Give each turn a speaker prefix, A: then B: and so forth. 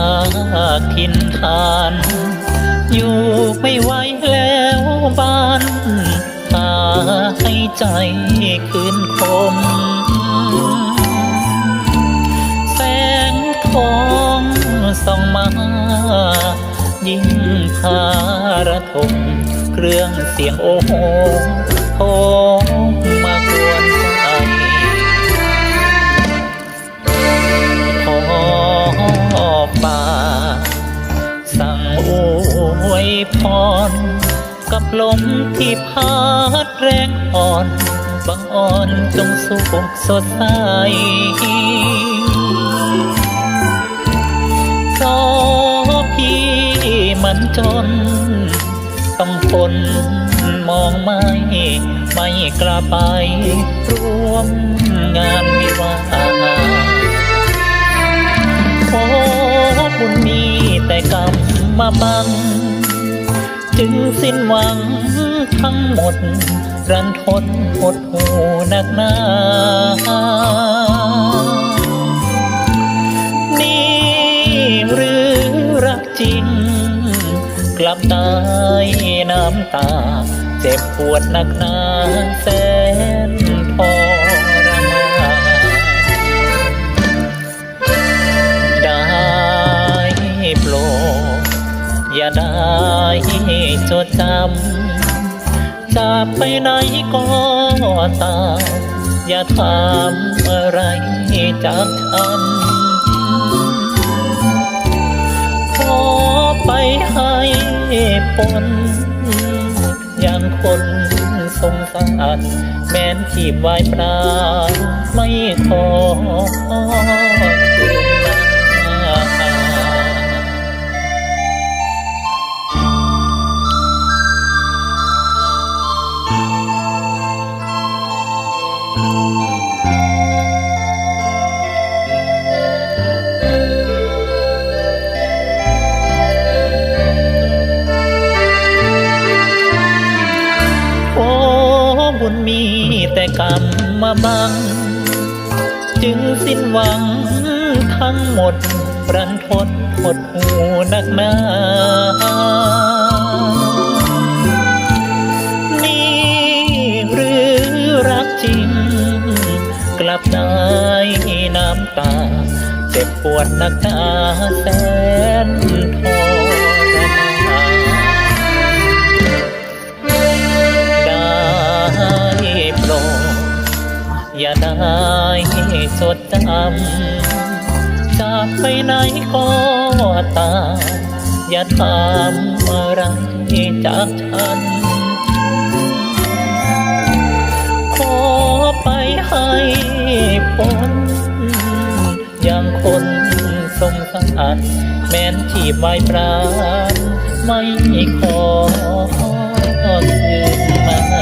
A: าถิ่นทาน อยู่ไม่ไหวแล้วบ้านตาให้ใจคืนคม แสงทองส่องมายิ่งพาระทมเครื่องเสียงโอโหโท พรกับลมที่พัดแรงอ่อน บังอ่อนจงสุขสดใสเพราะพี่มันจน ต้องทนมองไม่ ไม่กล้าไปร่วมงานวิวาห์ขอบุญมีแต่กรรมมาบัง จึงสิ้นหวังทั้งหมด รันทดหดหูหนักหนานี่หรือรักจริง กลับตายน้ำตา เจ็บปวดหนักหนาแสน จดจำจากไปไหนก็ตาม อย่าถามอะไรจากฉันขอไปให้ผลอย่างคนสงสารแม้นทีบไว้ปราไม่ขอ บุญมีแต่กรรมมาบัง จึงสิ้นหวังทั้งหมดรันทดหดหูนักหนานี่หรือรักจริง กลับได้น้ำตา เจ็บปวดนักหนาแสนทร จดจำจากไปไหนก็ตามอย่าถามอะไรจากฉัน ขอไปให้ผลอย่างคนสมสังนแม้นที่ใบปราณไม่ขอคืนมา